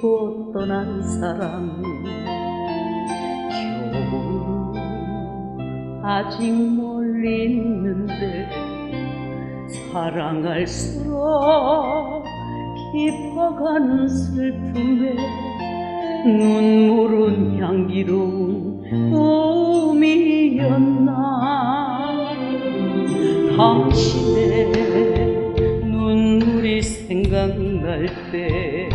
남기고 떠난 사람. 겨우 아직 멀리 있는데 사랑할수록 깊어가는 슬픔에 눈물은 향기로운 꿈이었나. 당신의 눈물이 생각날 때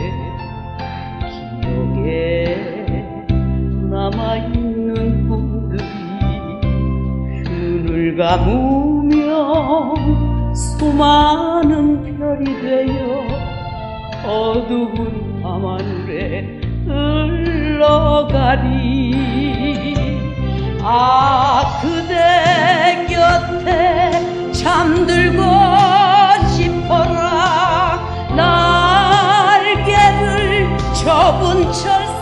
남아있는 꿈들이 눈을 감으면 수많은 별이 되어 어두운 밤하늘에 흘러가리. 아 철새처럼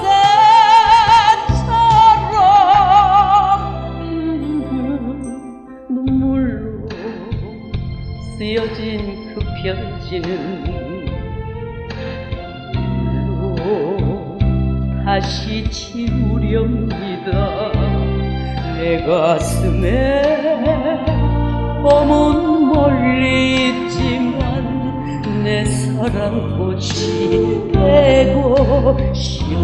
눈물로 쓰여진 그 편지는 눈물로 다시 지우렵니다 내 가슴에 멀 내 사랑 꽃이 되고 싶어라.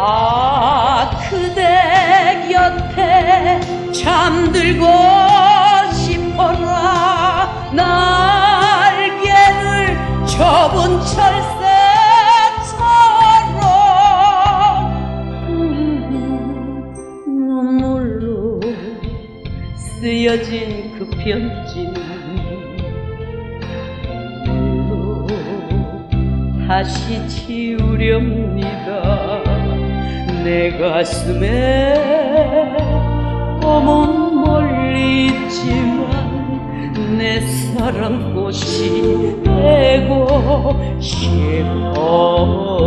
아 그대 곁에 잠들고 접은 철새처럼 음, 눈물로 쓰여진 그 편지는 눈물로 다시 지우렵니다. 내 가슴에 봄은 사랑 꽃이 되고 싶어라